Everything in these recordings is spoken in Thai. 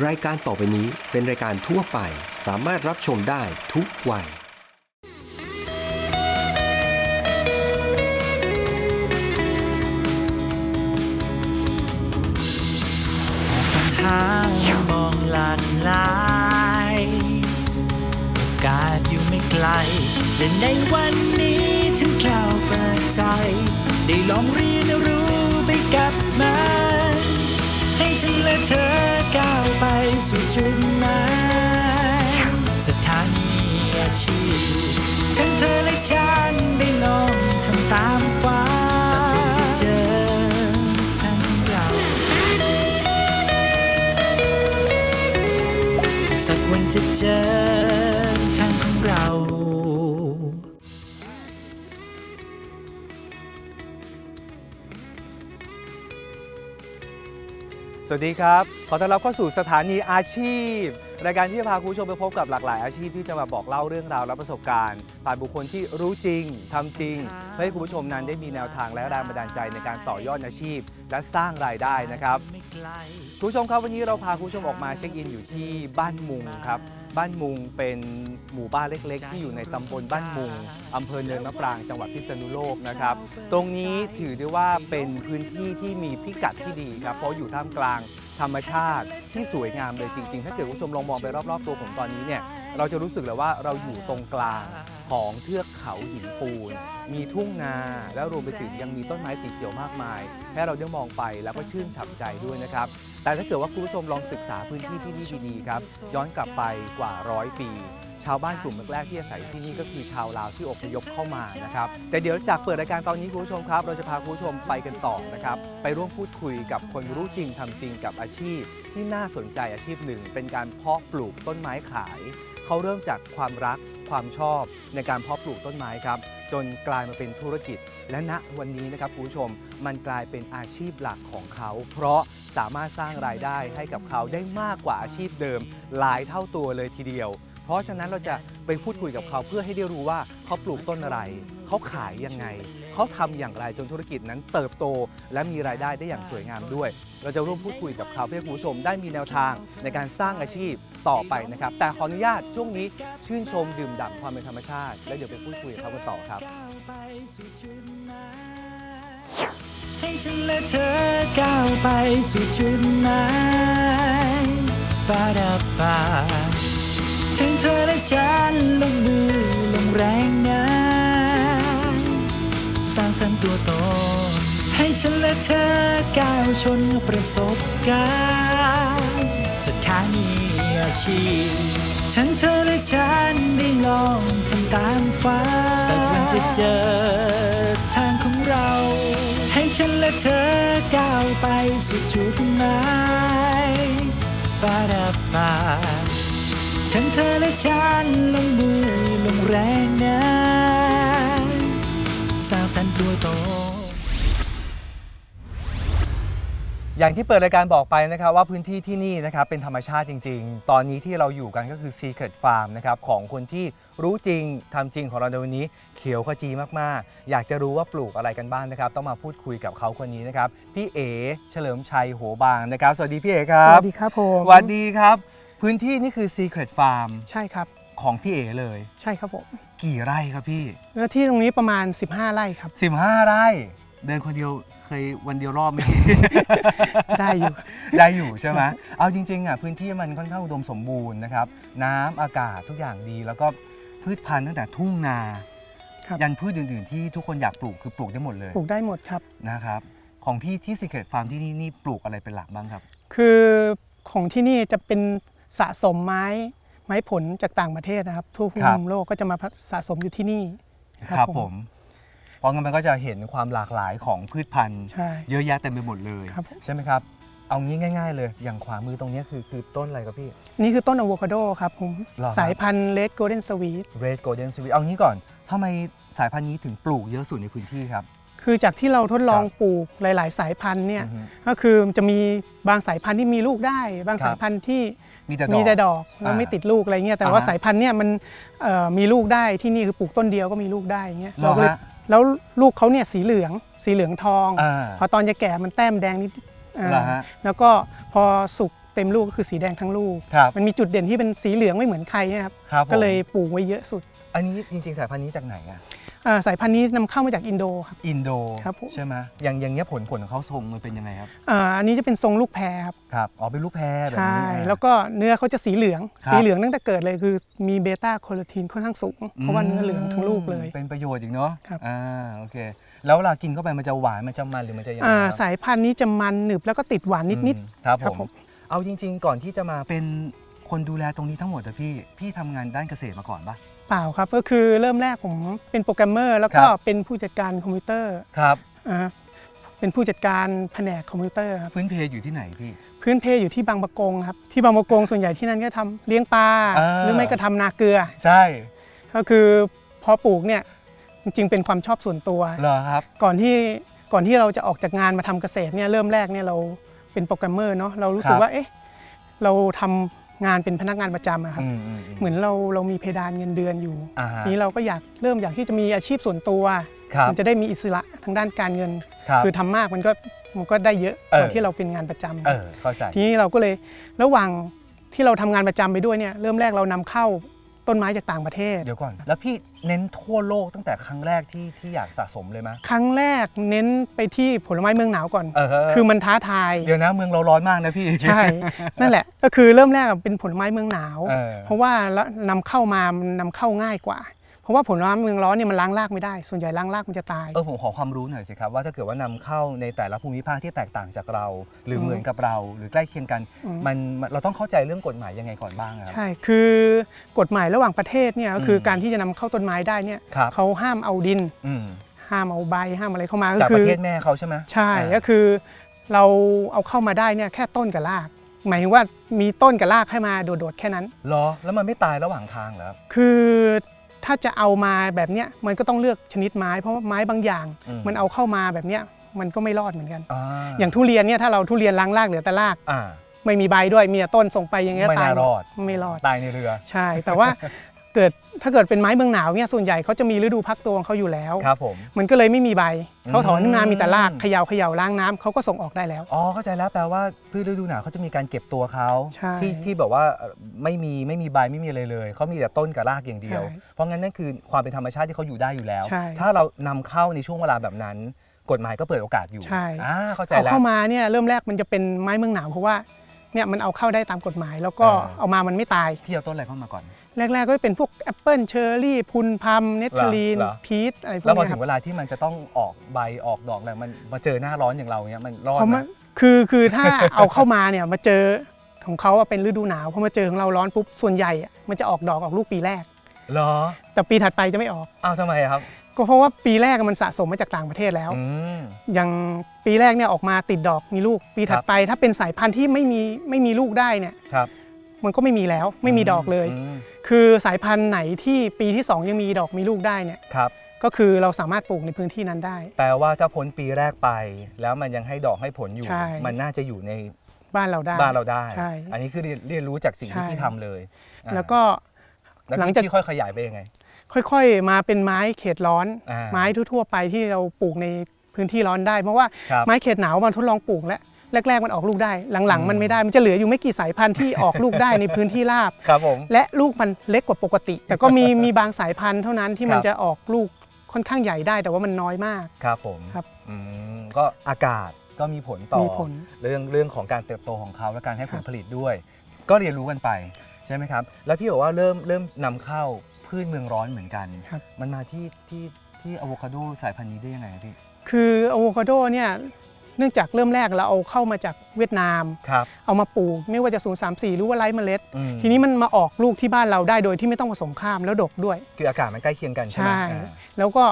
รายการต่อไปนี้เป็นรายการทั่วไปสามารถรับชมได้ทุกวัยทางมองหลากหลายโอกาสอยู่ไม่ไกลและในวันนี้ฉันกล่าวเปิดใจ ได้ลองเรียนรู้ไปกับมัน ให้ฉันและเธอ สู่จุดหมายสถานีอาชีพทั้งเธอและฉันได้ลองทำตามฝันสักวันจะเจอ วัสดีครับ ขอต้อนรับเข้าสู่สถานีอาชีพ รายการที่จะพาคุณผู้ชมไปพบกับหลากหลายอาชีพที่จะมาบอกเล่าเรื่องราวและประสบการณ์ ผ่านบุคคลที่รู้จริงทำจริงเพื่อให้คุณผู้ชมนั้นได้มีแนวทางและแรงบันดาลใจในการต่อยอดอาชีพ และสร้างรายได้นะครับ คุณผู้ชมครับวันนี้เราพาคุณผู้ชมออกมาเช็คอินอยู่ที่บ้านมุงครับ บ้านมุงเป็นหมู่บ้านเล็ก ๆ ที่อยู่ในตำบลบ้านมุงอำเภอเนินมะปรางจังหวัดพิษณุโลกนะครับ ตรงนี้ถือได้ว่าเป็นพื้นที่ที่มีพิกัดที่ดีครับ เพราะอยู่ท่ามกลางธรรมชาติที่สวยงามเลยจริง ๆ ถ้าเกิดคุณผู้ชมลองมองไปรอบๆตัวผมตอนนี้เนี่ยเราจะรู้สึกเลยว่าเราอยู่ตรงกลางของเทือกเขาหินปูน มีทุ่งนาแล้วรวมไปถึงยังมีต้นไม้สีเขียวมากมาย ให้เราได้มองไปแล้วก็ชื่นฉ่ำใจด้วยนะครับ แต่ถ้าเกิดว่าคุณผู้ชมลองศึกษาพื้นที่ที่นี่ดีๆครับ ย้อนกลับไปกว่าร้อยปี ชาวบ้านกลุ่มแรกๆที่อาศัยที่นี่ก็คือชาวลาวที่อพยพเข้ามานะครับ แต่เดี๋ยวจากเปิดรายการตอนนี้คุณผู้ชมครับ เราจะพาคุณผู้ชมไปกันต่อนะครับ ไปร่วมพูดคุยกับคนรู้จริงทำจริงกับอาชีพ ที่น่าสนใจอาชีพหนึ่ง เป็นการเพาะปลูกต้นไม้ขาย เขาเริ่มจากความรักความชอบในการเพาะปลูกต้นไม้ครับ จนกลายมาเป็นธุรกิจ และณวันนี้นะครับคุณผู้ชมมันกลายเป็นอาชีพหลักของเขา เพราะสามารถสร้างรายได้ให้กับเขาได้มากกว่าอาชีพเดิม หลายเท่าตัวเลยทีเดียว เพราะฉะนั้นเราจะไปพูดคุยกับเขาเพื่อให้ได้รู้ว่าเขาปลูกต้นอะไร เขาขายยังไง เขาทำอย่างไรจนธุรกิจนั้นเติบโต และมีรายได้ได้อย่างสวยงามด้วย เราจะร่วมพูดคุยกับเขาเพื่อคุณผู้ชมได้มีแนวทางในการสร้างอาชีพต่อไปนะครับ แต่ขออนุญาตช่วงนี้ชื่นชมดื่มด่ำความเป็นธรรมชาติ แล้วเดี๋ยวไปพูดคุยกับเขากันต่อครับให้ฉันและเธอก้าวไปสู่จุดหมายปาดาปา ถึงเธอและฉันลงมือลงแรงงานสร้างสรรค์ตัวตนให้ฉันและเธอก้าวชนประสบการณ์สถานีอาชีพทั้งเธอและฉันได้ลองทำตามฝันสักวันจะเจอทางของเรา ให้ฉันและเธอก้าวไปสู่จุดหมายปาดาปา ฉันเธอและฉันลงมือลงแรงนะสร้างสรรค์ตัวตนอย่างที่เปิดรายการบอกไปนะครับว่าพื้นที่ที่นี่นะครับเป็นธรรมชาติจริง ๆ ตอนนี้ที่เราอยู่กันก็คือ Secret Farm นะครับของคนที่รู้จริงทำจริงของเราในวันนี้เขียวขจีมากๆ อยากจะรู้ว่าปลูกอะไรกันบ้างนะครับ ต้องมาพูดคุยกับเขาคนนี้นะครับ พี่เอเฉลิมชัยโหบางนะครับ สวัสดีพี่เอครัสบวัสดีครับผม สวัสดีครับ พื้นที่นี่คือ Secret Farm ใช่ครับ ของพี่เอเลย ใช่ครับผมกี่ไร่ครับพี่ เนื้อที่ตรงนี้ประมาณ 15 ไร่ครับ 15 ไร่ เดินคนเดียวเคยวันเดียวรอบไหม ได้อยู่ ได้อยู่ใช่ไหมเอาจริงๆอะพื้นที่มันค่อนข้างอุดมสมบูรณ์นะครับ น้ำอากาศทุกอย่างดี แล้วก็พืชพันธุ์ตั้งแต่ทุ่งนา ครับ ยันพืชอื่นๆ ที่ทุกคนอยากปลูกคือปลูกได้หมดเลยปลูกได้หมดครับ นะครับ ของพี่ที่ Secret Farm ที่นี่นี่ปลูกอะไรเป็นหลักบ้างครับ คือของที่นี่จะเป็น สะสมไม้ไม้ผลจากต่างประเทศนะครับทั่วครับมุมโลกก็จะมาสะสมอยู่ที่นี่ครับผม เพราะงั้นมันก็จะเห็นความหลากหลายของพืชพันธุ์ใช่เยอะแยะเต็มไปหมดเลยครับผมใช่ไหมครับเอางี้ง่าย ๆ เลยอย่างขวามือตรงเนี้ยคือคือต้นอะไรครับพี่ นี่คือต้นอะโวคาโดครับผมเหรอครับสายพันธุ์เลดโกลเด้นสวีท Red Golden Sweet เอางี้ก่อนทำไมสายพันธุ์นี้ถึงปลูกเยอะสุดในพื้นที่ครับ คือจากที่เราทดลองครับปลูกหลาย ๆ สายพันธุ์เนี่ยอือฮึก็คือจะมีบางสายพันธุ์ที่มีลูกได้ บางครับสายพันธุ์ที่ มีแต่ดอก มีแต่ดอกแล้วอ่าไม่ติดลูกอะไรเงี้ยแต่ว่าอ่าฮะสายพันธุ์เนี่ยมันเอ่อมีลูกได้ที่นี่คือปลูกต้นเดียวก็มีลูกได้อย่างเงี้ยเหรอเราก็เลยฮะแล้วลูกเขาเนี่ยสีเหลืองสีเหลืองทอง อ่าพอตอนจะแก่มันแต้มแดงนิดอ่าเหรอฮะแล้วก็พอสุกเต็มลูกก็คือสีแดงทั้งลูก ครับ มันมีจุดเด่นที่เป็นสีเหลืองไม่เหมือนใครเนะครับครับผมก็เลยปลูกไว้เยอะสุด อันนี้จริงๆสายพันธุ์นี้จากไหนอะอ่า สายพันธุ์นี้นำเข้ามาจากอินโดครับ อินโดครับผม ใช่ไหมอย่างอย่างเงี้ยผลผลของเขาทรงมันเป็นยังไงครับอ่าอันนี้จะเป็นทรงลูกแพรครับครับอ๋อเป็นลูกแพรแบบใช่นี้อะ แล้วก็เนื้อเขาจะสีเหลือง ครับ สีเหลืองตั้งแต่เกิดเลยคือมีเบต้าโคโรทีนค่อนข้างสูง เพราะว่าเนื้อเหลืองทั้งลูกเลย เป็นประโยชน์อีกเนาะครับ อ่าโอเค แล้วเวลากินเข้าไปมันจะหวานมันจะมันหรือมันจะยังไงอ่าครับสายพันธุ์นี้จะมันหนึบแล้วก็ติดหวานนิด อืมครับครับผผมม เอาจริง ๆ ก่อนที่จะมาเป็น คนดูแลตรงนี้ทั้งหมดอะพี่ พี่ทำงานด้านเกษตรมาก่อนปะๆเปล่าครับก็คือเริ่มแรกผมเป็นโปรแกรมเมอร์ แล้วก็ครับ เป็นผู้จัดการคอมพิวเตอร์ครับ อ่าเป็นผู้จัดการแผนกคอมพิวเตอร์ครับพื้นเพอยู่ที่ไหนพี่ พื้นเพอยู่ที่บางปะกงครับที่บางปะกงส่วนใหญ่ที่นั่นก็ทำเลี้ยงปลาอ่าหรือไม่ก็ทำนาเกลือ ใช่ก็คือพอปลูกเนี่ยจริงๆเป็นความชอบส่วนตัว เหรอครับ ก่อนที่ก่อนที่เราจะออกจากงานมาทำเกษตรเนี่ยเริ่มแรกเนี่ยเราเป็นโปรแกรมเมอร์เนาะเรารู้สึคกรับว่าเอ๊ะเราทำ งานเป็นพนักงานประจำอะครับอืมอืม เหมือนเราเรามีเพดานเงินเดือนอยู่อ่าฮะนี้เราก็อยากเริ่มอยากที่จะมีอาชีพส่วนตัว ครับมันจะได้มีอิสระทางด้านการเงิน ครับ คือทำมากมันก็มันก็ได้เยอะเออกว่าที่เราเป็นงานประจำ เออเข้าใจ ทีนี้เราก็เลยระหว่างที่เราทำงานประจำไปด้วยเนี่ยเริ่มแรกเรานำเข้า ต้นไม้จากต่างประเทศ เดี๋ยวก่อน แล้วพี่เน้นทั่วโลกตั้งแต่ครั้งแรกที่ที่อยากสะสมเลยไหมครั้งแรกเน้นไปที่ผลไม้เมืองหนาวก่อน เออคือมันท้าทาย เดี๋ยวนะเมืองเราร้อนมากนะพี่ ใช่ นั่นแหละ ก็คือเริ่มแรกเป็นผลไม้เมืองหนาวเออเพราะว่าละนำเข้ามามันนำเข้าง่ายกว่า เพราะว่าผลไม้เมืองร้อนเนี่ยมันล้างรากไม่ได้ ส่วนใหญ่ล้างรากมันจะตาย เออผมขอความรู้หน่อยสิครับว่าถ้าเกิดว่านำเข้าในแต่ละภูมิภาคที่แตกต่างจากเรา หรืออืมเหมือนกับเรา หรือใกล้เคียงกัน อืม มันมันเราต้องเข้าใจเรื่องกฎหมายยังไงก่อนบ้างอะครับ ใช่ คือกฎหมายระหว่างประเทศเนี่ยก็คืออม การที่จะนำเข้าต้นไม้ได้เนี่ยครับเขาห้ามเอาดิน อืมห้ามเอาใบห้ามอะไรเข้ามาก็จากคืปอระเทศแม่เขาใช่ไหมใช่อ่า ก็คือ เราเอาเข้ามาได้เนี่ยแค่ต้นกับราก หมายถึงว่ามีต้นกับรากให้มาโดดๆแค่นั้น เหรอแล้วมันไม่ตายระหว่างทางเหรอครับคือ ถ้าจะเอามาแบบเนี้ยมันก็ต้องเลือกชนิดไม้ เพราะว่าไม้บางอย่างอืมมันเอาเข้ามาแบบเนี้ยมันก็ไม่รอดเหมือนกันอ่าอย่างทุเรียนเนี่ยถ้าเราทุเรียนล้างรากเหลือแต่รากอ่าไม่มีใบด้วยมีแต่ต้นส่งไปอย่างเงี้ยไม่ตายน่ารอดไม่รอดตายในเรือ ใช่ แต่ว่า เกิดถ้าเกิดเป็นไม้เมืองหนาวเนี่ยส่วนใหญ่เขาจะมีฤดูพักตัวของเขาอยู่แล้วครับผม มันก็เลยไม่มีใบเขาถอนอืมน้ำมีแต่รากเขย่าเขย่าล้างน้ำเขาก็ส่งออกได้แล้ว อ๋อเข้าใจแล้วแปลว่าพืชฤดูหนาวเขาจะมีการเก็บตัวเขาใช่ที่ที่แบบว่าเอ่อไม่มีไม่มีใบไม่มีอะไรเลยเขามีแต่ต้นกับรากอย่างเดียวใช่เพราะงั้นนั่นคือความเป็นธรรมชาติที่เขาอยู่ได้อยู่แล้วใช่ถ้าเรานำเข้าในช่วงเวลาแบบนั้น กฎหมายก็เปิดโอกาสอยู่ใช่อ่าเข้าใจเอาแล้วเข้ามาเนี่ยเริ่มแรกมันจะเป็นไม้เมืองหนาวเพราะว่าเนี่ยมันเอาเข้าได้ตามกฎหมาย แล้วก็เออเอามามันไม่ตายพี่เอาต้นอะไรเข้ามาก่อน แรก ๆ ก็เป็นพวกแอปเปิลเชอร์รี่พุนพัมเนตเทอรีนเหรอ พีชอะไรพวกแล้วพอเนี้ยถึคงรับเวลาที่มันจะต้องออกใบออกดอกอะไรมันมาเจอหน้าร้อนอย่างเราเนี้ยมันรอดเพราะไหมมันคือคือถ้า เอาเข้ามาเนี่ยมาเจอของเขาอะเป็นฤดูหนาวพอมาเจอของเราร้อนปุ๊บส่วนใหญ่อะมันจะออกดอกออกลูกปีแรก เหรอแต่ปีถัดไปจะไม่ออก อ้าวทำไมอะครับก็เพราะว่าปีแรกมันสะสมมาจากต่างประเทศแล้ว อืม อย่างปีแรกเนี่ยออกมาติดดอกมีลูก ปีถัคดรับ ไปถ้าเป็นสายพันธุ์ที่ไม่มีไม่มีลูกได้เนี่ยครับ มันก็ไม่มีแล้วไม่มีดอกเลยมคือสายพันธุ์ไหนที่ปีที่ 2 ยังมีดอกมีลูกได้เนี่ยครับก็คือเราสามารถปลูกในพื้นที่นั้นได้ แปลว่าถ้าพ้นปีแรกไป แล้วมันยังให้ดอกให้ผลอยู่ ใช่ มันน่าจะอยู่ในบ้านเราได้ บ้านเราได้ ใช่อันนี้คือเรียนเรียนรู้จากสิ่งที่ใช่ พี่ทำเลยอ่าแล้วก็ แล้วหลังพี่จาก พี่ค่อยขยายไปยังไง ค่อยๆ มาเป็นไม้เขตร้อน อ่าไม้ทั่วๆไปที่เราปลูกในพื้นที่ร้อนได้ เพราะว่าครับ ไม้เขตหนาวมันทดลองปลูกแล้ว แรกๆมันออกลูกได้ หลังอืมๆมันไม่ได้ มันจะเหลืออยู่ไม่กี่สายพันธุ์ที่ออกลูกได้ในพื้นที่ราบ ครับผม และลูกมันเล็กกว่าปกติ แต่ก็มีมีบางสายพันธุ์เท่านั้นที่มันครับจะออกลูกค่อนข้างใหญ่ได้ แต่ว่ามันน้อยมาก ครับผมครับอืมก็อากาศก็มีผลต่อมีผลเรื่องเรื่องของการเติบโตของเขาและการให้ผครัลบผลิตด้วย ก็เรียนรู้กันไปใช่ไหมครับ แล้วพี่บอกว่าเริ่มเริ่มนำเข้าพืชเมืองร้อนเหมือนกันครับมันมาที่ที่ที่อะโวคาโดสายพันธุ์นี้ได้ยังไงพี่ คืออะโวคาโดเนี่ยเนื่องจากเริ่มแรกเราเอาเข้ามาจากเวียดนาม ครับ เอามาปลูกไม่ว่าจะ 034 หรือว่าไร้เมล็ด อืม ทีนี้มันมาออกลูกที่บ้านเราได้โดยที่ไม่ต้องผสมข้ามแล้วดกด้วย คืออากาศมันใกล้เคียงกันใช่ไหมใช่ อ่า แล้วก็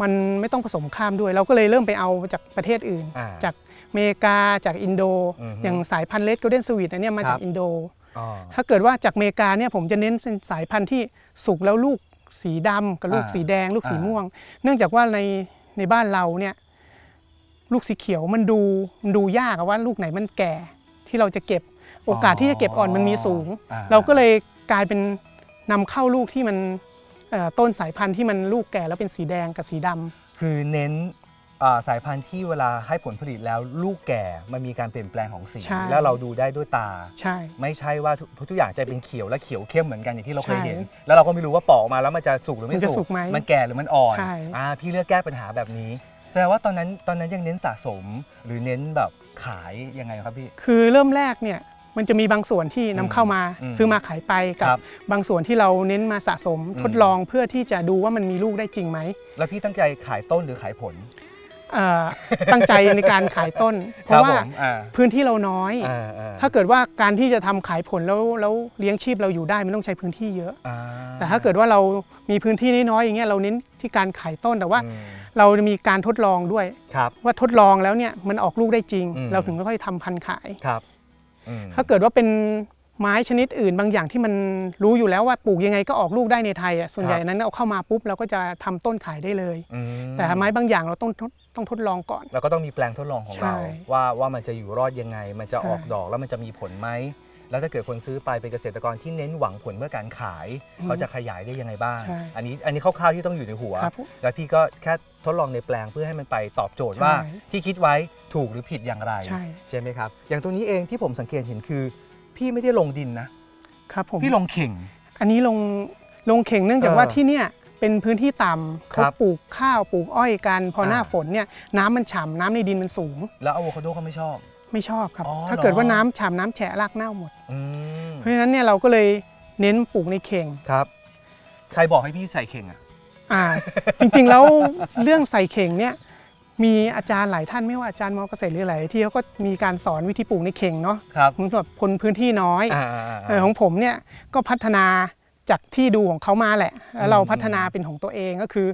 มันไม่ต้องผสมข้ามด้วย เราก็เลยเริ่มไปเอาจากประเทศอื่น อ่าจากอเมริกาจากอินโด อือฮึอย่างสายพันธุ์เลดโกลเด้นสวีทอันเนี้ยมาครัจาบกอินโด อ๋อ ถ้าเกิดว่าจากอเมริกาเนี่ยผมจะเน้นเป็นสายพันธุ์ที่สุกแล้วลูกสีดำกับลูกอ่าสีแดง ลูกสีอ่าม่วง เนื่องจากว่าในในบ้านเราเนี่ย ลูกสีเขียวมันดูมันดูยากอะว่าลูกไหนมันแก่ที่เราจะเก็บโอกาสที่จะเก็บอ่อนมันมีสูงอ่เราก็เลยกลายเป็นนำเข้าลูกที่มันเอ่อต้นสายพันธุ์ที่มันลูกแก่แล้วเป็นสีแดงกับสีดำคือเน้นอ่าสายพันธุ์ที่เวลาให้ผลผลิตแล้วลูกแก่มันมีการเปลี่ยนแปลงของสีใช่แล้วเราดูได้ด้วยตา ใช่ ไม่ใช่ว่าทุกทุกอย่างจะเป็นเขียวและเขียวเข้มเหมือนกันอย่างที่เราเคยใช่เห็น แล้วเราก็ไม่รู้ว่าปอกออกมาแล้วมันจะสุกหรือมัไม่นจะสุสุกไหมมันแก่หรือมันอ่อนใช่อ่าพี่เลือกแก้ปัญหาแบบนี้ แสดงว่าตอนนั้นตอนนั้นยังเน้นสะสมหรือเน้นแบบขายยังไงครับพี่ คือเริ่มแรกเนี่ยมันจะมีบางส่วนที่นำเข้ามาอืมซื้อมาขายไปกัครับบางส่วนที่เราเน้นมาสะสมอืมทดลองเพื่อที่จะดูว่ามันมีลูกได้จริงไหมแล้วพี่ตั้งใจขายต้นหรือขายผลเอ่อ ตั้งใจในการขายต้น เพคบราะว่าผมอ่าพื้นที่เราน้อย อ่าอ่าถ้าเกิดว่าการที่จะทำขายผลแล้วแล้วเลี้ยงชีพเราอยู่ได้มันต้องใช้พื้นที่เยอะ อ่าแต่ถ้าเกิดว่าเรามีพื้นที่น้อยๆอย่างเงี้ยเราเน้นที่การขายต้นแต่ว่า อืม เราจะมีการทดลองด้วย ครับ ว่าทดลองแล้วเนี่ยมันออกลูกได้จริง อืม เราถึงค่อยๆทำพันธุ์ขาย ครับอืมถ้าเกิดว่าเป็นไม้ชนิดอื่นบางอย่างที่มันรู้อยู่แล้วว่าปลูกยังไงก็ออกลูกได้ในไทยอะส่วนใหญ่นั้นเอาเข้ามาปุ๊บเราก็จะทำต้นขายได้เลย อืมแต่ไม้บางอย่างเราต้องทดต้องทดลองก่อน เราก็ต้องมีแปลงทดลองของใช่เราว่าว่ามันจะอยู่รอดยังไง มันจะใช่ออกดอกแล้วมันจะมีผลไหม แล้วถ้าเกิดคนซื้อไปเป็นเกษตรกรที่เน้นหวังผลเพื่อการขาย เขาจะขยายได้ยังไงบ้าง ใช่อันนี้อันนี้คร่าวๆที่ต้องอยู่ในหัว ครับแล้วพี่ก็แค่ทดลองในแปลงเพื่อให้มันไปตอบโจทย์ใช่ว่าที่คิดไว้ถูกหรือผิดอย่างไรใช่ ไหมครับอย่างตรงนี้เองที่ผมสังเกตเห็นคือ พี่ไม่ได้ลงดินนะ ครับผม พี่ลงเข่ง อันนี้ลงลงเข่งเนื่องจากเออว่าที่เนี่ยเป็นพื้นที่ต่ำครัเขาบปลูกข้าวปลูกอ้อยกัน พอหน้าอ่า ฝนเนี่ยน้ำมันฉ่ำน้ำในดินมันสูง แล้วอะโวคาโดเขาไม่ชอบ ไม่ชอบครับ อ๋อถ้าเหรอเกิดว่าน้ำฉ่ำน้ำแฉะรากเน่าหมด อืมเพราะฉะนั้นเนี่ยเราก็เลยเน้นปลูกในเข่งครับ ใครบอกให้พี่ใส่เข่งอะ อ่า จริงๆแล้วเรื่องใส่เข่งเนี่ยมีอาจารย์หลายท่านไม่ว่าอาจารย์มอเกษตรหรืออะไรที่เขาก็มีการสอนวิธีปลูกในเข่งเนาะครับเหมือนแบบคนพื้นที่น้อยอ่าเออของผมเนี่ยก็พัฒนาจากที่ดูของเขามาแหละแล้วเราอืม พัฒนาเป็นของตัวเองก็คือ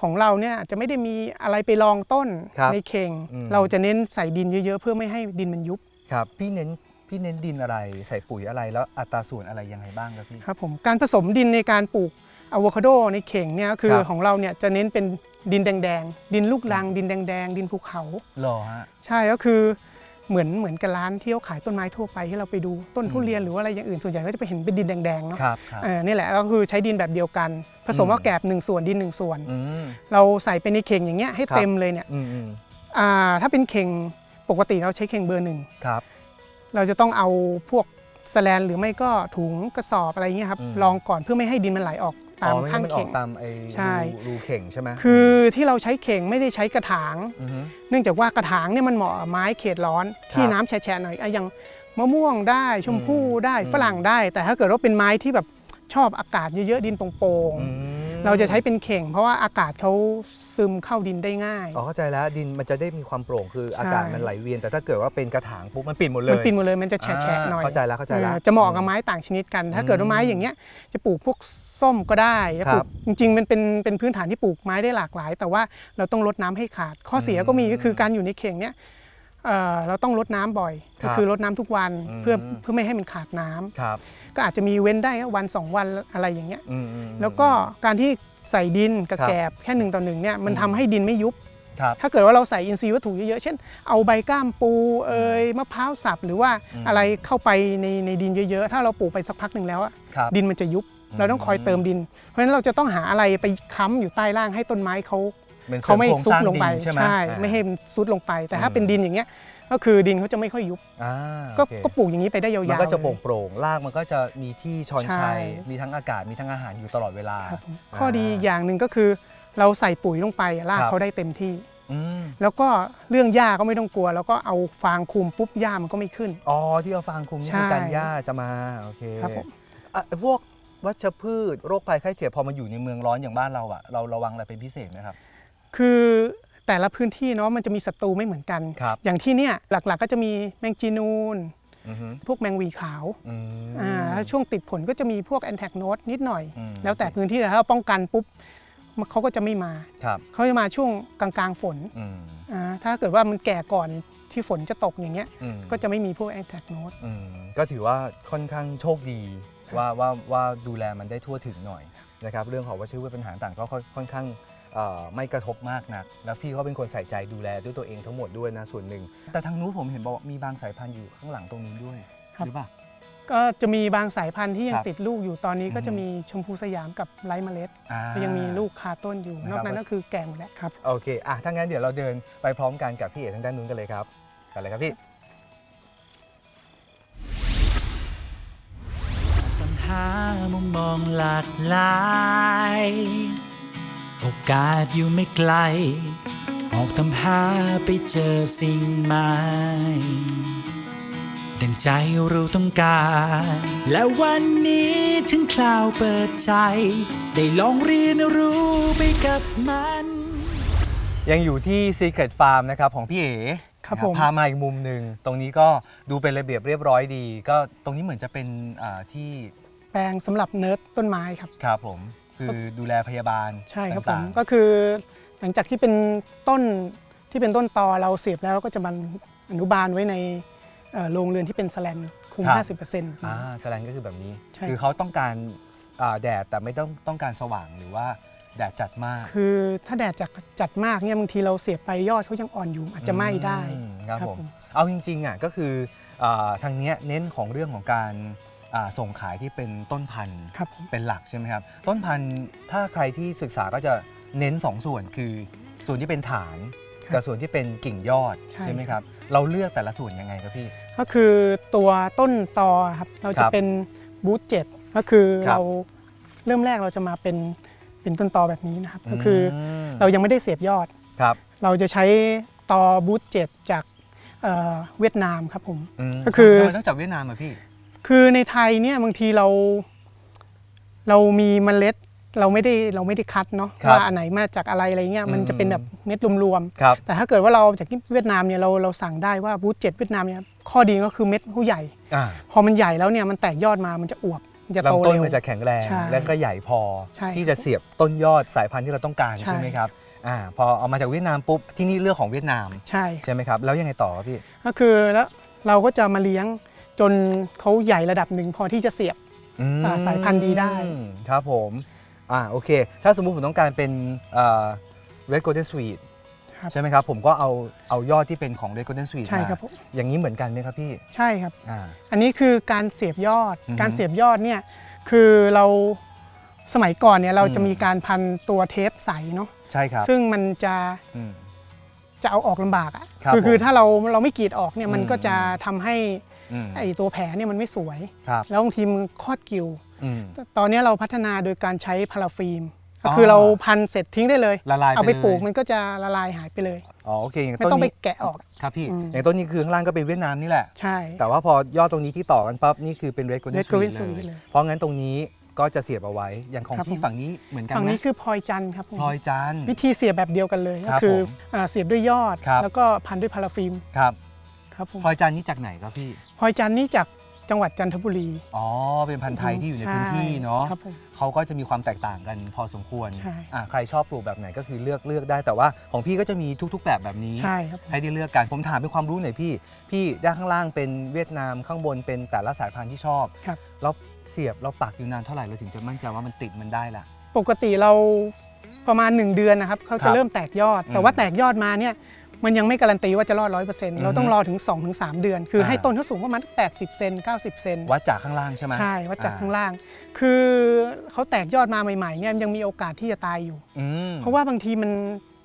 ของเราเนี่ยจะไม่ได้มีอะไรไปรองต้นครับในเข่งอืมเราจะเน้นใส่ดินเยอะๆ เพื่อไม่ให้ดินมันยุบครับพี่เน้นพี่เน้นดินอะไรใส่ปุ๋ยอะไรแล้วอัตราส่วนอะไรยังไงบ้างครับพี่ครับผมการผสมดินในการปลูกอะโวคาโดในเข่งเนี่ยก็คือครับของเราเนี่ยจะเน้นเป็นดินแดงๆดินลูกรัง ดินแดงๆดินภูเขาหรอฮะใช่ก็คือ เหมือนเหมือนกับร้านที่เขาขายต้นไม้ทั่วไปที่เราไปดูต้นทุเรียนหรือว่าอะไรอย่างอื่นส่วนใหญ่ก็จะไปเห็นเป็นดินแดงๆเนาะครับครับ เออนี่แหละก็คือใช้ดินแบบเดียวกัน ผสมอืมว่าแกลบหนึ่งส่วนดินหนึ่งส่วน อืม เราใส่ไปในเข่งอย่างเงี้ยให้ครับ เต็มเลยเนี่ยอืมอืมอ่าถ้าเป็นเข่งปกติเราใช้เข่งเบอร์หนึ่งครับ เราจะต้องเอาพวกแสแลนหรือไม่ก็ถุงกระสอบอะไรเงี้ยครับอืมลองก่อนเพื่อไม่ให้ดินมันไหลออก ตามอ๋อไม่ข้างให้มันออเข่กงตามไอ้ใช่รูรูเข่งใช่ไหมคือที่เราใช้เข่งไม่ได้ใช้กระถางอือฮึเนื่องจากว่ากระถางเนี่ยมันเหมาะกับไม้เขตร้อนที่ครับน้ำแฉะๆหน่อยอะอย่างมะม่วงได้ชมพู่อืมได้อืมฝรั่งได้ แต่ถ้าเกิดว่าเป็นไม้ที่แบบชอบอากาศเยอะๆดินโปร่งๆอืมเราจะใช้เป็นเข่ง เพราะว่าอากาศเขาซึมเข้าดินได้ง่าย อ๋อเข้าใจแล้วดินมันจะได้มีความโปร่งคือใช่อากาศมันไหลเวียน แต่ถ้าเกิดว่าเป็นกระถางปุ๊บมันปิดหมดเลย มันปิดหมดเลยมันจะแฉะๆหน่อย เข้าใจแล้วเข้าใจแล้วเออจะเหมาะกับไม้ต่างชนิดกัน ถ้าเกิดว่าไม้อย่างเงี้ยจะปลูกพวก ส้มก็ได้จะปลูครักบจริงๆมันเป็นเป็นพื้นฐานที่ปลูกไม้ได้หลากหลาย แต่ว่าเราต้องลดน้ำให้ขาด ข้อเสียก็มีอืมก็คือการอยู่ในเข่งเนี้ยเอ่อเราต้องลดน้ำบ่อยครัก็บคือลดน้ำทุกวันอืมเพื่อเพื่อไม่ให้มันขาดน้ำครับก็อาจจะมีเว้นได้วันสองวันอะไรอย่างเงี้ยอืมอืมแล้วก็การที่ใส่ดินกับครับแกบแค่หนึ่งต่อหนึ่งเนี่ยมันอืมทำให้ดินไม่ยุบครับถ้าเกิดว่าเราใส่อินทรีย์วัตถุเยอะๆ เช่น เอาใบก้ามปูเอ่ยมะพร้าวสับหรือว่าอืมอะไรเข้าไปในในดินเยอะๆ ถ้าเราปลูกไปสักพักหนึ่งแล้วอะครับดินมันจะยุบอืม เราต้องคอยเติมดิน เพราะฉะนั้นเราจะต้องหาอะไรไปค้ำอยู่ใต้ล่างให้ต้นไม้เขาหอนสริเขาไม่โครงซุสดร้างลงไปดินใช่ไหมอ่าไม่ให้มันซุดลงไป แต่ถ้าอืมเป็นดินอย่างเงี้ยก็คือดินเขาจะไม่ค่อยยุบอ่าก็โอเคก็ปลูกอย่างนี้ไปได้ยาวๆมันก็จะเลยโปร่งโปร่งๆรากมันก็จะมีที่ชอนใช่ชัยมีทั้งอากาศมีทั้งอาหารอยู่ตลอดเวลาครับผมอ่าข้อดีอีกอย่างหนึ่งก็คือ เราใส่ปุ๋ยลงไปรากครับเขาได้เต็มที่อืมแล้วก็เรื่องหญ้าก็ไม่ต้องกลัว แล้วก็เอาฟางคลุมปุ๊บหญ้ามันก็ไม่ขึ้นอ๋อที่เอาฟางคลุมนี่ใช่คือการหญ้าจะมาโอเคครับผมอะพวก วัชพืชโรคภัยไข้เจ็บพอมาอยู่ในเมืองร้อนอย่างบ้านเราอะเราระวังอะไรเป็นพิเศษไหมครับ คือแต่ละพื้นที่เนาะมันจะมีศัตรูไม่เหมือนกัน ครับ อย่างที่เนี่ยหลักๆก็จะมีแมงจีนูน อือฮึพวกแมงวีขาวอืม อ่าแล้วช่วงติดผลก็จะมีพวกแอนแทกโนดนิดหน่อย อืม แล้วแต่พื้นที่แต่ถ้าเราป้องกันปุ๊บมันเขาก็จะไม่มาครับเขาจะมาช่วงกลางๆฝนอืมอ่าถ้าเกิดว่ามันแก่ก่อนที่ฝนจะตกอย่างเงี้ย อืมก็จะไม่มีพวกแอนแทกโนด อืมก็ถือว่าค่อนข้างโชคดี ว่าว่าว่าดูแลมันได้ทั่วถึงหน่อยนะครับเรื่องของวัชพืชปัญหาต่างก็ค่อนค่อนข้างเอ่อไม่กระทบมากนัก แล้วพี่เขาเป็นคนใส่ใจดูแลด้วยตัวเองทั้งหมดด้วยนะส่วนหนึ่ง แต่ทางนู้นผมเห็นบอกว่ามีบางสายพันธุ์อยู่ข้างหลังตรงนี้ด้วยหรือเปล่าก็จะมีบางสายพันธุ์ที่ยัคงรับติดลูกอยู่ตอนนี้ก็อือฮึจะมีชมพูสยามกับไร้เมล็ดอ่าก็ยังมีลูกคาต้นอยู่นะครับนอกนั้นก็คือแก่หมดแล้วครับโอเคอะถ้างั้นเดี๋ยวเราเดินไปพร้อมกันกับพี่เอกทางด้านนู้นกันเลยครับกันเลยครับพี่ หามุมมองหลากหลาย โอกาสอยู่ไม่ไกล ออกตามหาไปเจอสิ่งใหม่ดังใจเราต้องการ และวันนี้ถึงคราวเปิดใจ ได้ลองเรียนรู้ไปกับมัน ยังอยู่ที่ Secret Farm นะครับของพี่เอ๋ครับนะผม พามาอีกมุมหนึ่ง ตรงนี้ก็ดูเป็นระเบียบเรียบร้อยดี ก็ตรงนี้เหมือนจะเป็นอ่าที่ แปลงสำหรับเนิร์ดต้นไม้ครับ ครับผมคือดูแลพยาบาลใช่ครับผม ต่างก็คือหลังจากที่เป็นต้นที่เป็นต้นตอเราเสียบแล้วก็จะมันอนุบาลไว้ในเอ่อโรงเรือนที่เป็นแสแลนคุม 50%อ่าแสดงก็คือแบบนี้ ใช่ คือเขาต้องการอ่าแดดแต่ไม่ต้องต้องการสว่างหรือว่าแดดจัดมากคือถ้าแดดจัดจัดมากเนี่ยบางทีเราเสียบไปยอดเขายังอ่อนอยู่อาจจะไหม้ได้ อืมครับครับผมผม เอาจริงๆอะก็คืออาทางเนี้ยเน้นของเรื่องของการ อ่าส่งขายที่เป็นต้นพันธุ์ครับผม เป็นหลักใช่ไหมครับ ต้นพันธุ์ถ้าใครที่ศึกษาก็จะเน้น2ส่วนคือส่วนที่เป็นฐาน ครับกับส่วนที่เป็นกิ่งยอดใช่ไหมครับเราเลือกแต่ละส่วนยังไงครับพี่ ก็คือตัวต้นตอครับเราคจะรับเป็นบูทเจ็ดก็คือครับ เราเริ่มแรกเราจะมาเป็นเป็นต้นตอแบบนี้นะครับ ก็คืออมเรายังไม่ได้เสียบยอด ครับเราจะใช้ตอบูทเจ็ดจากเอ่อเวียดนามครับผม มก็คือ ทำไมต้องจากเวียดนามอะพี่ คือในไทยเนี่ยบางทีเรา เรามีเมล็ดเราไม่ได้เราไม่ได้คัดเนาะครับว่าอันไหนมาจากอะไรอะไรเงี้ยมันอืมจะเป็นแบบเม็ดรวมครับๆแต่ถ้าเกิดว่าเราจากที่เวียดนามเนี่ยเราเราสั่งได้ว่าบูทเจ็ดเวียดนามเนี่ยข้อดีก็คือเม็ดผู้ใหญ่ อ่าพอมันใหญ่แล้วเนี่ยมันแตกยอดมามันจะอวบมันจะโตลำต้นเร็ว มันจะแข็งแรง ใช่และก็ใหญ่พอ ใช่ที่จะเสียบต้นยอดสายพันธุ์ที่เราต้องการใช่ ใช่ไหมครับอ่าพอเอามาจากเวียดนามปุ๊บที่นี่เลือกของเวียดนาม ใช่ ใช่ไหมครับ แล้วยังไงต่อครับพี่ ก็คือแล้วเราก็จะมาเลี้ยง จนเขาใหญ่ระดับหนึ่งพอที่จะเสียบอืมอ่าสายพันธุ์ดีได้ ครับผมอ่าโอเค ถ้าสมมุติผมต้องการเป็นเอ่อ Red Golden Sweet ครับใช่ไหมครับ ผมก็เอาเอายอดที่เป็นของ Red Golden Sweet ใช่มาครับผมอย่างนี้เหมือนกันไหมครับพี่ใช่ครับอ่าอันนี้คือการเสียบยอดอือฮึการเสียบยอดเนี่ยคือเราสมัยก่อนเนี่ยเราอืมจะมีการพันตัวเทปใสเนาะใช่ครับซึ่งมันจะอืมจะเอาออกลำบากอะครับคือคือผมถ้าเราเราไม่กรีดออกเนี่ยมันอืมก็จะทำให้อืม ไอตัวแผลเนี่ยมันไม่สวยครับแล้วบางทีมันคลอดกิวอืมตอนนี้เราพัฒนาโดยการใช้พาราฟิล์มอ๋ก็อคือเราพันเสร็จทิ้งได้เลยละลายเอาไปเลยปลูกมันก็จะละลายหายไปเลยอ๋อโอเคอย่างไม่ต้นต้องไปนี้แกะออกครับพี่อืมอย่างต้นนี้คือข้างล่างก็เป็นเวียดนามนี่แหละใช่แต่ว่าพอยอดตรงนี้ที่ต่อกันปั๊บนี่คือเป็น Red Golden Red Sweet Golden เล Sweet ยเลยเพราะงั้นตรงนี้ก็จะเสียบเอาไว้ อย่างของครับพี่ผมฝั่งนี้เหมือนกันฝั่งไหมนี้คือพลอยจันทร์ครับผมพลอยจันทร์วิธีเสียบแบบเดียวกันเลยคก็รับคือผมอ่าเสียบด้วยยอดครับแล้วก็พันด้วยพาราฟิล์มครับ ครับผมพลอยจันทร์นี่จากไหนครับพี่พลอยจันทร์นี่จากจังหวัดจันทบุรี อ๋อ เป็นพันธุ์ไทยที่อยู่ในพื้นที่ช่เนาะครับผมเขาก็จะมีความแตกต่างกันพอสมควรใช่อะใครชอบปลูกแบบไหนก็คือเลือกเลือกได้ แต่ว่าของพี่ก็จะมีทุก ๆ แบบแบบนี้ ใช่ครับผมให้ได้เลือกกัน ผมถามเป็นความรู้หน่อยพี่ พี่ด้านข้างล่างเป็นเวียดนาม ข้างบนเป็นแต่ละสายพันธุ์ที่ชอบ ครับแล้วเสียบเราปักอยู่นานเท่าไหร่เราถึงจะมั่นใจว่ามันติดมันได้ล่ะ ปกติเราประมาณ 1 เดือนนะครับเขาครัจะบเริ่มแตกยอดอืมแต่ว่าแตกยอดมาเนี่ย มันยังไม่การันตีว่าจะรอดร้อยเปอร์เซ็นต์เราต้องอือฮึรอถึง2-3เดือน คืออาให้ต้นเขาสูงประมาณ80เซน90เซนวัดจากข้างล่างใช่ไหมใช่วัดจากอ่ข้างล่าง คือเขาแตกยอดมาใหม่ๆเนี่ยยังมีโอกาสที่จะตายอยู่อืมเพราะว่าบางทีมัน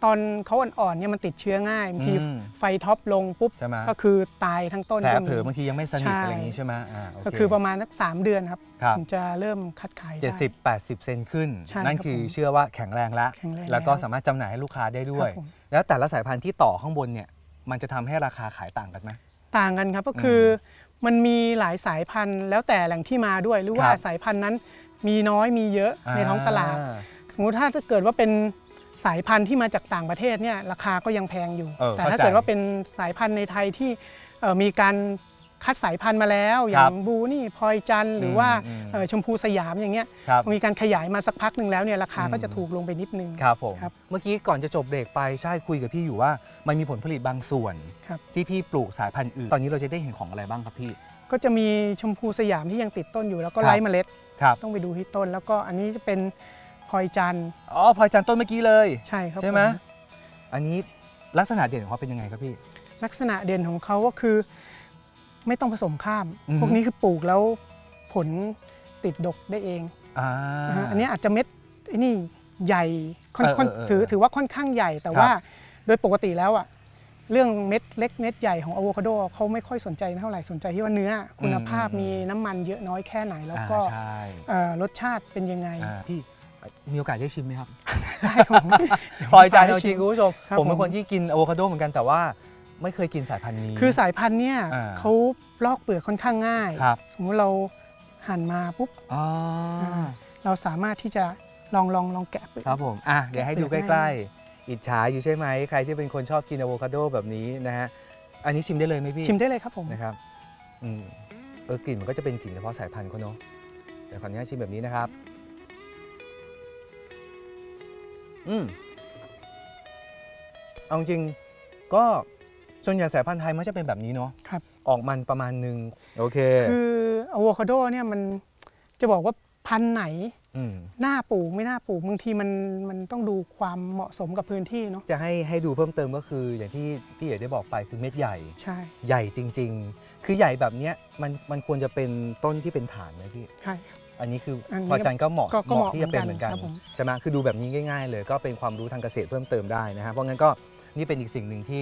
ตอนเขาอ่อนๆเนี่ยมันติดเชื้อง่ายบางทีอืมไฟท็อปลงปุ๊บใช่ไหม ก็คือตายทั้งต้นแผลก็มี เผลอบางทียังไม่สนิทใช่ อะไรอย่างนี้ใช่ไหมอ่าโก็คือประมาณสักสามเดือนครับครับ ถึงจะเริ่มคัดขายได้70 80เซนขึ้น ใช่นั่นครับคือผมเชื่อว่าแข็งแรงแล้วแข็งแรงแล้วก็แล้วสามารถจำหน่ายให้ลูกค้าได้ด้วย ครับผม แล้วแต่ละสายพันธุ์ที่ต่อข้างบนเนี่ยมันจะทำให้ราคาขายต่างกันไหม ต่างกันครับก็คืออมันมีหลายสายพันธุ์แล้วแต่แหล่งที่มาด้วย หรือว่าครับ สายพันธุ์นั้นมีน้อยมีเยอะในท้องตลาดอ่สมมติถ้าเกิดว่าเป็น สายพันธุ์ที่มาจากต่างประเทศเนี่ยราคาก็ยังแพงอยู่ เออแต่เข้าถ้าใจเกิดว่าเป็นสายพันธุ์ในไทยที่เอ่อมีการคัดสายพันธุ์มาแล้ว อย่างบูนี่พลอยจันทร์หรือว่าอืม เอ่อชมพูสยามอย่างเงี้ยครับ มีการขยายมาสักพักหนึ่งแล้วเนี่ยราคาอืมก็จะถูกลงไปนิดนึง ครับผม ครับเมื่อกี้ก่อนจะจบเบรกไปใช่คุยกับพี่อยู่ว่า มันมีผลผลิตบางส่วน ครับ ที่พี่ปลูกสายพันธุ์อื่น ตอนนี้เราจะได้เห็นของอะไรบ้างครับพี่ ก็จะมีชมพูสยามที่ยังติดต้นอยู่แล้วก็ครับ ไร้เมล็ด ครับ ต้องไปดูที่ต้น แล้วก็อันนี้จะเป็นพ ลอยจันทร์อ๋อพลอยจันทร์ต้นเมื่อกี้เลย ใช่ครับใช่ไหมผอันนี้ลักษณะเด่นของเขาเป็นยังไงครับพี่ ลักษณะเด่นของเขาก็คือ ไม่ต้องผสมข้าม อือฮึ พวกนี้คือปลูกแล้วผลติดดกได้เองอ่า นะฮะอันนี้อาจจะเม็ดไอ้นี่ใหญ่ค่อนเออค่อนเออเออถือถือว่าค่อนข้างใหญ่แต่ครับ ว่าโดยปกติแล้วอะเรื่องเม็ดเล็กเม็ดใหญ่ของอะโวคาโดเขาไม่ค่อยสนใจเท่าไหร่สนใจที่ว่าเนื้อคุณภาพมีน้ำมันเยอะน้อยแค่ไหนแล้วก็อ่าใช่เอ่อรสชาติเป็นยังไง อ่าพี่ มีโอกาสได้ชิมไหมครับได้ผมพลอยใจเอาจริงคุณผู้ชม ครับผมเป็นผม คนที่กินอะโวคาโดเหมือนกันแต่ว่าไม่เคยกินสายพันธุ์นี้ คือสายพันธุ์เนี่ยอ่า เขาลอกเปลือกค่อนข้างง่าย ครับสมมติเราหั่นมาปุ๊บอ๋อเราสามารถที่จะลองลองลองแกะเปลือก ครับผมอะเดี๋ยวให้ดูใกเปลือกง่าล้ยๆอิจฉาอยู่ใช่ไหมใครที่เป็นคนชอบกินอะโวคาโดแบบนี้นะฮะอันนี้ชิมได้เลยไหมพี่ ชิมได้เลยครับผม นะครับอืมเออกลิ่นมันก็จะเป็นกลิ่นเฉพาะสายพันธุ์เขาเนาะเดี๋ยวขออนุญาตชิมแบบนี้นะครับ อืมเอาจริงๆก็ส่วนใหญ่สายพันธุ์ไทยมันจะเป็นแบบนี้เนาะครับ ออกมันประมาณหนึ่งโอเคคืออะโวคาโดเนี่ยมันจะบอกว่าพันธุ์ไหนอืมน่าปลูกไม่น่าปลูกบางทีมันมันต้องดูความเหมาะสมกับพื้นที่เนาะจะให้ให้ดูเพิ่มเติมก็คืออย่างที่พี่เอ๋ได้บอกไปคือเม็ดใหญ่ ใช่ ใหญ่จริง ๆ คือใหญ่แบบเนี้ยมันมันควรจะเป็นต้นที่เป็นฐานไหมพี่ใช่ อันนี้คืออันนี้พอจันก็เหมาะก็ก็เหเหมาะมาะที่จะเป็นเหมือนกันครับผม ใช่ไหมคือดูแบบนี้ง่าย ๆ เลย ก็เป็นความรู้ทางเกษตรเพิ่มเติมได้นะฮะเพราะงั้นก็นี่เป็นอีกสิ่งหนึ่งที่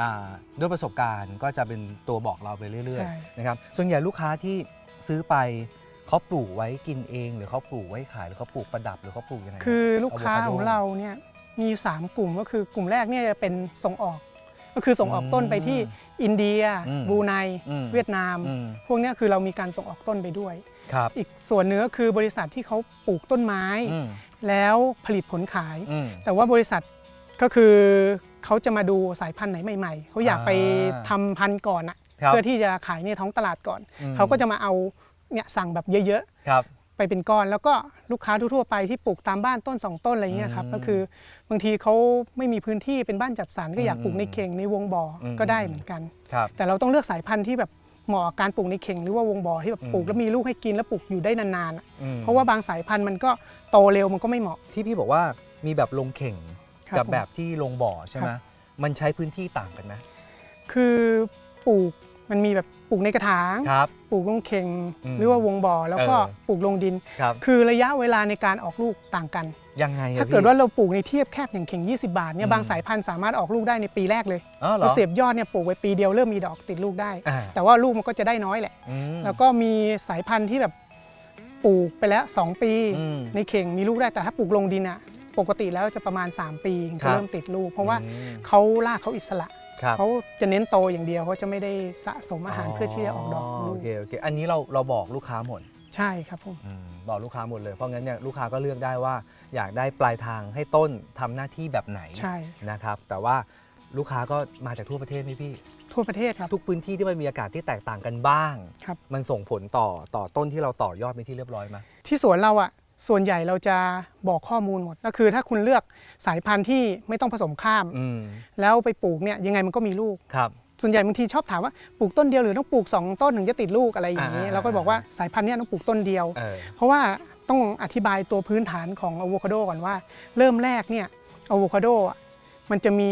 อ่าด้วยประสบการณ์ก็จะเป็นตัวบอกเราไปเรื่อย ใช่ ๆ นะครับ ส่วนใหญ่ลูกค้าที่ซื้อไปเขาปลูกไว้กินเอง หรือเขาปลูกไว้ขายหรือเขาปลูกประดับหรือเขาปลูกยังไง คือลูกค้าอะโวคาโดของเราเนี่ยมีอยู่สามกลุ่มก็คือกลุ่มแรกเนี่ยจะเป็นส่งออก ก็คือส่งออกต้นไปที่อินเดียอืมบรูไนอืมเวียดนามอืมพวกเนี้ยคือเรามีการส่งออกต้นไปด้วยครับอีกส่วนเนื้ก็คือบริษัทที่เขาปลูกต้นไม้อืมแล้วผลิตผลขายอืมแต่ว่าบริษัทก็คือเขาจะมาดูสายพันธุ์ไหนใหม่ ๆเขาอยากไปอ่าทำพันธุ์ก่อนอะครับเพื่อที่จะขายในท้องตลาดก่อนอืมเขาก็จะมาเอาเนี่ยสั่งแบบเยอะครับๆ ไปเป็นก้อน แล้วก็ลูกค้าทั่วๆไปที่ปลูกตามบ้านต้นสองต้นอะไรเงี้ยครับอืมก็คือบางทีเขาไม่มีพื้นที่เป็นบ้านจัดสรรก็อยากปลูกในเข่งในวงบ่ออมก็ได้เหมือนกันครับแต่เราต้องเลือกสายพันธุ์ที่แบบเหมาะกับการปลูกในเข่งหรือว่าวงบ่อที่แบบปลูกอืมแล้วมีลูกให้กินแล้วปลูกอยู่ได้นานๆอะอืมเพราะว่าบางสายพันธุ์มันก็โตเร็วมันก็ไม่เหมาะ ที่พี่บอกว่ามีแบบลงเข่งครับกับผมแบบที่ลงบ่อใช่ไหมครับมันใช้พื้นที่ต่างกันไหมคือปลูกมันมีแบบ ปลูกในกระถาง ครับ ปลูกลงเข่งอืมหรือว่าวงบ่อแล้วก็เออ ปลูกลงดิน ครับคือระยะเวลาในการออกลูกต่างกัน ยังไงอะถ้าเกิดพี่ ว่าเราปลูกในเทียบแคบอย่างเข่ง 20 บาทเนี่อืยม บางสายพันธุ์สามารถออกลูกได้ในปีแรกเลยอ๋อเหรเราอเสียบยอดเนี่ยปลูกไว้ปีเดียวเริ่มมีดอกติดลูกได้ อ่าแต่ว่าลูกมันก็จะได้น้อยแหละ อืม แล้วก็มีสายพันธุ์ที่แบบปลูกไปแล้ว 2 ปี อืมในเข่งมีลูกได้แต่ถ้าปลูกลงดินอะปกติแล้วจะประมาณ 3 ปีถึงครัจะบ เริ่มติดลูก เพราะว่าอืม เขาลากเขาอิสระครับ เขาจะเน้นโตอย่างเดียวเขาจะไม่ได้สะสมอาหารเพื่อที่จะออกดอกลูโอกเคโอเคอันนี้เราเราบอกลูกค้าหมดใช่ครับผมอืมบอกลูกค้าหมดเลยเพราะงั้นเนี่ยลูกค้าก็เลือกได้ว่า อยากได้ปลายทางให้ต้นทำหน้าที่แบบไหนใช่นะครับ แต่ว่าลูกค้าก็มาจากทั่วประเทศไหมพี่ ทั่วประเทศครับ ทุกพื้นที่ที่มันมีอากาศที่แตกต่างกันบ้าง ครับ มันส่งผลต่อต่อต้นที่เราต่อยอดไปนที่เรียบร้อยไหมที่สวนเราอะ ส่วนใหญ่เราจะบอกข้อมูลหมดก็คือถ้าคุณเลือกสายพันธุ์ที่ไม่ต้องผสมข้าม อืมแล้วไปปลูกเนี่ยยังไงมันก็มีลูก ครับส่วนใหญ่บางทีชอบถามว่าปลูกต้นเดียวหรือต้องปลูก 2 ต้นถึงจะติดลูกอะไรอย่างนี้อ่าเราก็บอกว่าสายพันธุ์เนี้ต้องปลูกต้นเดียว เออเพราะว่าต้องอธิบายตัวพื้นฐานของอะโวคาโดก่อนว่า เริ่มแรกเนี่ยอะโวคาโดอะมันจะมี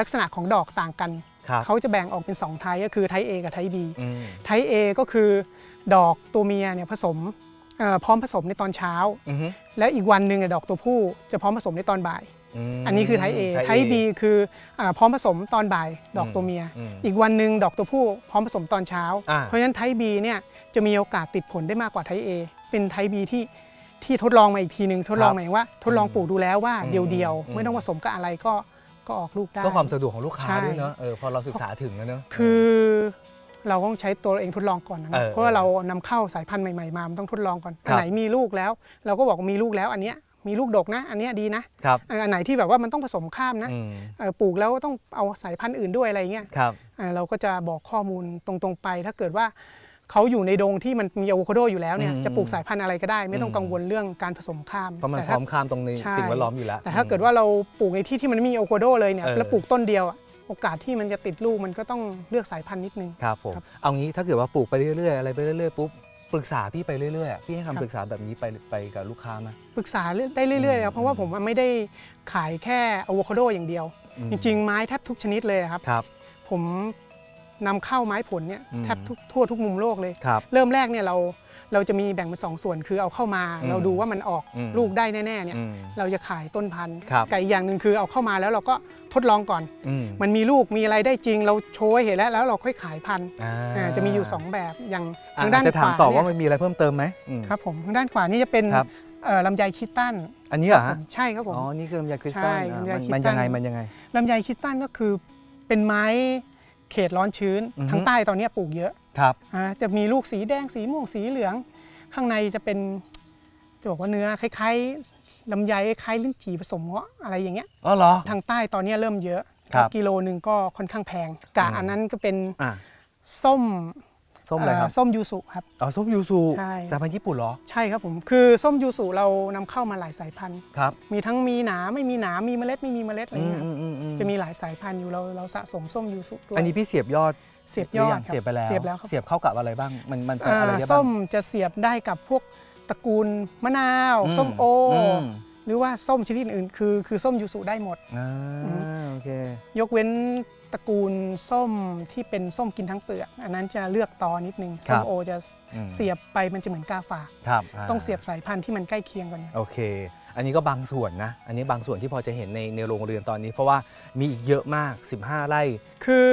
ลักษณะของดอกต่างกัน ครับเขาจะแบ่งออกเป็น 2 ไทป์ก็คือไทป์ A กับไทป์ B อืมไทป์ A ก็คือดอกตัวเมียเนี่ยผสมเอ่อ พร้อมผสมในตอนเช้าอือฮึแล้วอีกวันหนึ่งเนี่ยดอกตัวผู้จะพร้อมผสมในตอนบ่ายมอันนี้คือไทป์ A ไทป์ B คืออาพร้อมผสมตอนบ่ายดอกตัวเมียอืมอีกวันหนึ่งดอกตัวผู้พร้อมผสมตอนเช้าอ่าเพราะฉะนั้นไทป์ B เนี่ยจะมีโอกาสติดผลได้มากกว่าไทป์ A เป็นไทป์ B ที่ที่ทดลองมาอีกทีหนึ่งทดลองครับหมายว่า ทดลองปลูกดูแล้วว่าอืมเดียวอืมๆไม่ต้องผสมกับอะไรก็ก็ออกลูกได้เพื่อความสะดวกของลูกค้าใช่ด้วยเนอะเออพอเราศึกษาถึงแล้วเนอะคือ เราต้องใช้ตัวเราเองทดลองก่อนนะเออเพราะว่าเรานำเข้าสายพันธุ์ใหม่ๆมามันต้องทดลองก่อนครับ อันไหนมีลูกแล้ว เราก็บอกว่ามีลูกแล้วอันเนี้ยมีลูกดกนะ อันเนี้ยดีนะครับเอออันไหนที่แบบว่ามันต้องผสมข้ามนะอืมเออปลูกแล้วต้องเอาสายพันธุ์อื่นด้วยอะไรเงี้ยครับเออเราก็จะบอกข้อมูลตรงๆไป ถ้าเกิดว่าเขาอยู่ในดงที่มันมีอะโวคาโดอยู่แล้วเนี่ยอืมจะปลูกสายพันธุ์อะไรก็ได้ ไม่ต้องอืมกังวลเรื่องการผสมข้ามเพราะมันแต่พร้ถ้าอมข้ามตรงในใช่ สิ่งแวดล้อมอยู่แล้ว แต่ถ้าเกิดว่าเราปลูกในที่ที่มันไม่มีอะโวคาโดเลยเนี่ยเออ แล้วปลูกต้นเดียวอะ โอกาสที่มันจะติดลูกมันก็ต้องเลือกสายพันธุ์นิดนึง ครับผม ครับเอางี้ถ้าเกิดว่าปลูกไปเรื่อยๆ อะไรไปเรื่อยๆ ปุ๊บปรึกษาพี่ไปเรื่อยๆอะพี่ให้ครับ คำปรึกษาแบบนี้ไปไปกับลูกค้าไหม ปรึกษาได้เรื่อยๆครับเพราะว่าอืมผมไม่ได้ขายแค่อะโวคาโดอย่างเดียว อืม จริง ๆ ไม้แทบทุกชนิดเลยครับ ครับ ผมนำเข้าไม้ผลเนี่ยอืม แทบทุกทั่วทุกมุมโลกเลย ครับ เริ่มแรกเนี่ยเรา เราจะมีแบ่งเป็นสองส่วนคือเอาเข้ามาอืมเราดูว่ามันออกอืมลูกได้แน่ๆเนี่ยอืมเราจะขายต้นพันธุ์ครับกับอีกอย่างหนึ่งคือเอาเข้ามาแล้วเราก็ทดลองก่อนอืมมันมีลูกมีอะไรได้จริง เราโชว์ให้เห็นแล้วแล้วเราค่อยขายพันธุ์อ่าอ่าจะมีอยู่ 2 แบบอย่างอะทางด้านจะขถามวาต่อเนี่ว่ายมันมีอะไรเพิ่มเติมไหมอืมครับผมทางด้านขวานี่จะเป็นครับเอ่อลำไยคิดตันอันนี้เหรอฮะใช่ครับผมอ๋อนี่คือลำไยคริสตัลใช่อะลำไยมันคริสตัลมันยังไงมันยังไงลำไยคิดตันก็คือเป็นไม้เขตร้อนชื้นอือฮึทางใต้ตอนเนี้ยปลูกเยอะ ครับอ่าจะมีลูกสีแดงสีม่วงสีเหลือง ข้างในจะเป็นจะบอกว่าเนื้อคล้ายๆลำไยคล้ายลิ้นจี่ผสมเงาะอะไรอย่างเงี้ยอ๋อเหรอ ทางใต้ตอนเนี้ยเริ่มเยอะครับ กิโลหนึ่งก็ค่อนข้างแพงกะอืมอันนั้นก็เป็นอะส้มส้มอะไรครับเส้มยูสุครับ อ๋อส้มยูซูใช่ สายพันธุ์ญี่ปุ่นเหรอใช่ครับผมคือส้มยูสุเรานำเข้ามาหลายสายพันธุ์ ครับมีทั้งมีหนาไม่มีหนามีเมล็ดไม่มีเมล็ดอะไรอืมเงี้ยอืมอืมอืมจะมีหลายสายพันธุ์อยู่เราเราสะสมส้มยูสุด้วยอันนี้พี่เสียบยอด เสียบยอหรืดยังครับเสียบไปแล้วเสียบแล้วครับเสียบเข้ากับอะไรบ้าง มันมันเป็นอ่าอะไรได้บ้างส้มจะเสียบได้กับพวกตระกูลมะนาว อืมส้มโออม หรือว่าส้มชนิดอื่นคือคือส้มยูสุได้หมด อ่าโอเค ยกเว้นตระกูลส้มที่เป็นส้มกินทั้งเปลือก อันนั้นจะเลือกตอนิดนึงครัส้บ มโอจะอืมเสียบไปมันจะเหมือนกาฝาก ครับาต้องเสียบสายพันธุ์ที่มันใกล้เคียงกัน โอเค อันนี้ก็บางส่วนนะ อันนี้บางส่วนที่พอจะเห็นในในโรงเรือนตอนนี้ เพราะว่ามีอีกเยอะมาก 15 ไร่ คือ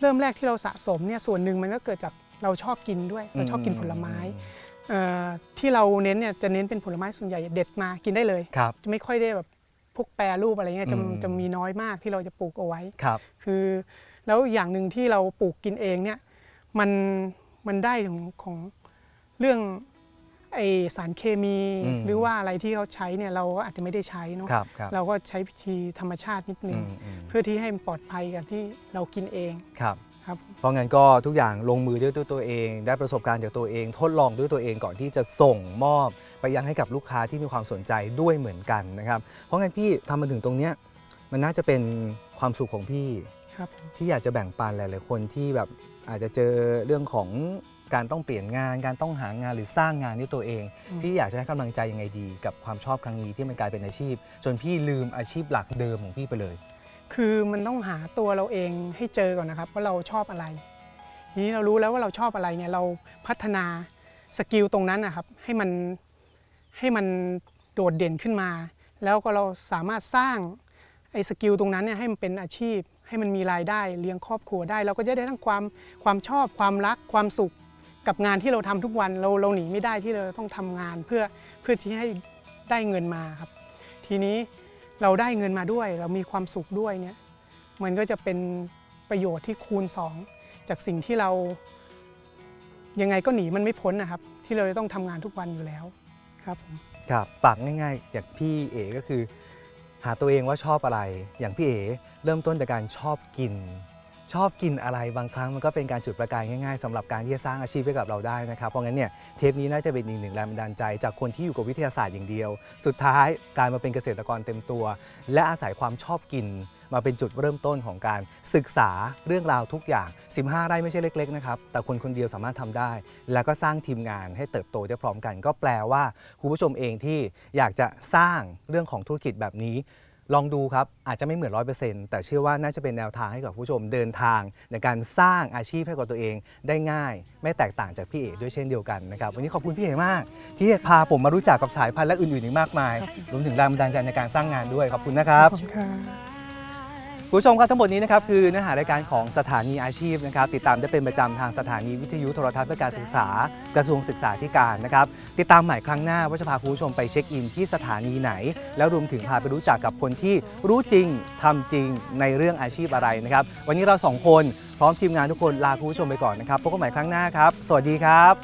เริ่มแรกที่เราสะสมเนี่ยส่วนหนึ่งมันก็เกิดจากเราชอบกินด้วยเราชอบกินผลไม้เอ่อที่เราเน้นเนี่ยจะเน้นเป็นผลไม้ส่วนใหญ่เด็ดมากินได้เลยครับจะไม่ค่อยได้แบบพวกแปรรูปอะไรเงี้ยจะอืมจะมีน้อยมากที่เราจะปลูกเอาไว้ครับคือแล้วอย่างหนึ่งที่เราปลูกกินเองเนี่ยมันมันได้ของของเรื่อง ไอสารเคมีอืมหรือว่าอะไรที่เขาใช้เนี่ยเราก็อาจจะไม่ได้ใช้เนาะครับครับ เราก็ใช้วิธีธรรมชาตินิดนึอืงมอืมเพื่อที่ให้มันปลอดภัยกับที่เรากินเองครับ ครับ เพราะงั้นก็ทุกอย่างลงมือด้วยตัวตัวเอง ได้ประสบการณ์จากตัวเอง ทดลองด้วยตัวเองก่อนที่จะส่งมอบ ไปยังให้กับลูกค้าที่มีความสนใจด้วยเหมือนกันนะครับ เพราะงั้นพี่ทำมาถึงตรงเนี้ยมันน่าจะเป็นความสุขของพี่ ครับผมที่อยากจะแบ่งปันหลาย ๆ คนที่แบบอาจจะเจอเรื่องของ การต้องเปลี่ยนงาน การต้องหางานหรือสร้างงานด้วยตัวเอง พี่อยากจะให้กำลังใจยังไงดี กับความชอบครั้งนี้ที่มันกลายเป็นอาชีพ จนพี่ลืมอาชีพหลักเดิมของพี่ไปเลย คือมันต้องหาตัวเราเองให้เจอก่อนนะครับว่าเราชอบอะไร ทีนี้เรารู้แล้วว่าเราชอบอะไรเนี่ยเราพัฒนาสกิลตรงนั้นนะครับให้มันให้มันโดดเด่นขึ้นมา แล้วก็เราสามารถสร้างไอ้สกิลตรงนั้นเนี่ยให้มันเป็นอาชีพ ให้มันมีรายได้เลี้ยงครอบครัวได้ เราก็จะได้ทั้งความความชอบความรักความสุข กับงานที่เราทำทุกวันเราเราหนีไม่ได้ที่เราต้องทำงานเพื่อเพื่อที่ให้ได้เงินมาครับ ทีนี้เราได้เงินมาด้วย เรามีความสุขด้วยเนี่ยมันก็จะเป็นประโยชน์ที่คูณสองจากสิ่งที่เรา ยังไงก็หนีมันไม่พ้นนะครับ ที่เราจะต้องทำงานทุกวันอยู่แล้วครับผมครับฝากง่ายๆ อย่างพี่เอ๋ก็คือ หาตัวเองว่าชอบอะไร อย่างพี่เอ๋เริ่มต้นจากการชอบกิน ชอบกินอะไรบางครั้งมันก็เป็นการจุดประกายง่ายๆสำหรับการที่จะสร้างอาชีพให้กับเราได้นะครับ เพราะงั้นเนี่ยเทปนี้น่าจะเป็นอีกหนึ่งแรงบันดาลใจ จากคนที่อยู่กับวิทยาศาสตร์อย่างเดียว สุดท้ายกลายมาเป็นเกษตรกรเต็มตัว และอาศัยความชอบกิน มาเป็นจุดเริ่มต้นของการศึกษาเรื่องราวทุกอย่าง 15 ไร่ไม่ใช่เล็กๆนะครับแต่คนคนเดียวสามารถทำได้ แล้วก็สร้างทีมงานให้เติบโตได้พร้อมกัน ก็แปลว่าคุณผู้ชมเองที่อยากจะสร้างเรื่องของธุรกิจแบบนี้ ลองดูครับอาจจะไม่เหมือน100%แต่เชื่อว่าน่าจะเป็นแนวทางให้กับผู้ชมเดินทาง ในการสร้างอาชีพให้กับตัวเองได้ง่าย ไม่แตกต่างจากพี่เอ๋ด้วยเช่นเดียวกันนะครับวันนี้ขอบคุณพี่เอ๋มาก ที่พาผมมารู้จักกับสายพันธุ์และอื่นๆอีกมากมาย รวมถึงแรงบันดาลใจในการสร้างงานด้วยขอบคุณนะครับ ขอบคุณครับ คุณผู้ชมครับทั้งหมดนี้นะครับคือเนื้อหารายการของสถานีอาชีพนะครับติดตามได้เป็นประจำทางสถานีวิทยุโทรทัศน์เพื่อการศึกษากระทรวงศึกษาธิการนะครับติดตามใหม่ครั้งหน้าว่าจะพาคุณผู้ชมไปเช็คอินที่สถานีไหน แล้วรวมถึงพาไปรู้จักกับคนที่รู้จริงทำจริงในเรื่องอาชีพอะไรนะครับวันนี้เราสองคนพร้อมทีมงานทุกคนลาคุณผู้ชมไปก่อนนะครับพบกันใหม่ครั้งหน้าครับ สวัสดีครับ